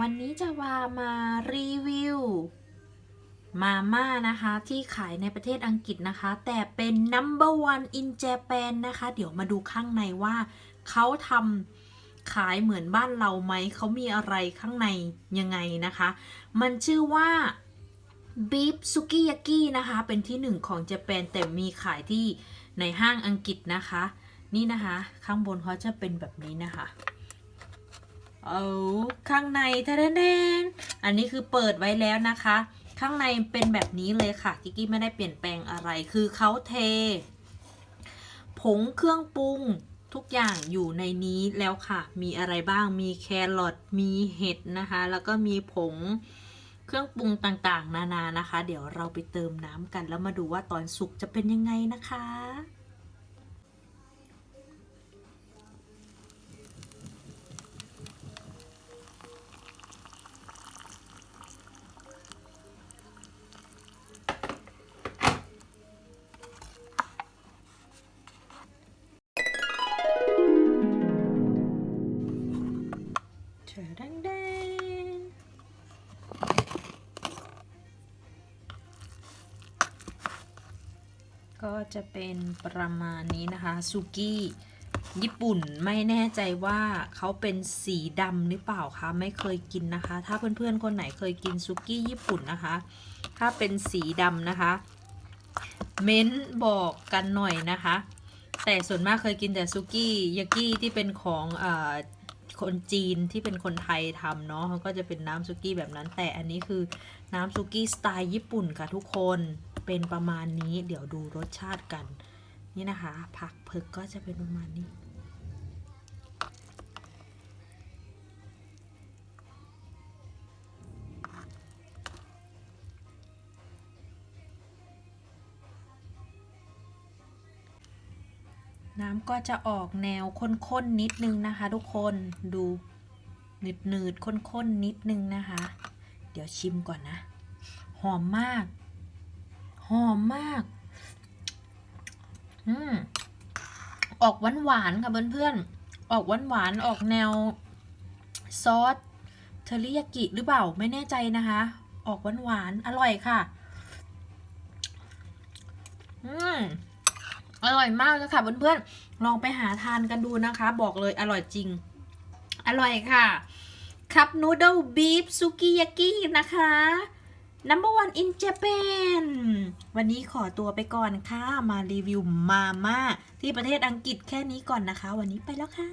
วันนี้จะวามารีวิวมาม่านะคะ ที่ขายในประเทศอังกฤษนะคะ แต่เป็น number one in Japan นะคะ เดี๋ยวมาดูข้างในว่า เขาทำขายเหมือนบ้านเราไหม เขามีอะไรข้างในยังไงนะคะ มันชื่อว่า Beef Sukiyaki นะคะ เป็นที่หนึ่งของญี่ปุ่นแต่มีขายที่ในห้างอังกฤษนะคะ นี่นะคะ ข้างบนเขาจะเป็นแบบนี้นะคะ เอาข้างในทะเดนอันนี้คือเปิดไว้แล้วนะคะ ข้างในเป็นแบบนี้เลยค่ะกิกกี้ไม่ได้เปลี่ยนแปลงอะไร คือเขาเท ผงเครื่องปรุงทุกอย่างอยู่ในนี้แล้วค่ะ มีอะไรบ้าง มีแครอท มีเห็ดนะคะ แล้วก็มีผงเครื่องปรุงต่างๆ นานานะคะ เดี๋ยวเราไปเติมน้ำกันแล้วมาดูว่าตอนสุกจะเป็นยังไงนะคะ ก็จะเป็นประมาณนี้นะคะซุกี้ญี่ปุ่นไม่แน่ใจว่าเขาเป็นสีดำหรือเปล่าคะไม่เคยกินนะคะ ถ้าเพื่อนๆคนไหนเคยกินซุกี้ญี่ปุ่นนะคะ ถ้าเป็นสีดำนะคะ เม้นบอกกันหน่อยนะคะ แต่ส่วนมากเคยกินแต่ซุกี้ยากิที่เป็นของออคนจีนที่เป็นคนไทยทำเนาะเขาก็จะเป็นน้ำซุกี้แบบนั้น แต่อันนี้คือน้ำซุกี้สไตล์ญี่ปุ่นค่ะทุกคน เป็นประมาณนี้ เดี๋ยวดูรสชาติกัน นี่นะคะ ผักเผือกก็จะเป็นประมาณนี้ น้ำก็จะออกแนวข้นๆนิดนึงนะคะ ทุกคนดูหนืดหนืดๆข้นๆนิดนึงนะคะ เดี๋ยวชิมก่อนนะ หอมมาก หอมมาก อืม ออกหวานๆค่ะเพื่อนๆ ออกหวานๆออกแนว ซอสเทอริยากิหรือเปล่าไม่แน่ใจนะคะ ออกหวานๆอร่อยค่ะ อืม อร่อยมากเลยค่ะเพื่อนๆ ลองไปหาทานกันดูนะคะ บอกเลยอร่อยจริง อร่อยค่ะ คัพนูเดิลบีฟซุกิยากินะคะ number one in Japan วันนี้ขอตัวไปก่อนค่ะ มารีวิวมาม่าที่ประเทศอังกฤษแค่นี้ก่อนนะคะ วันนี้ไปแล้วค่ะ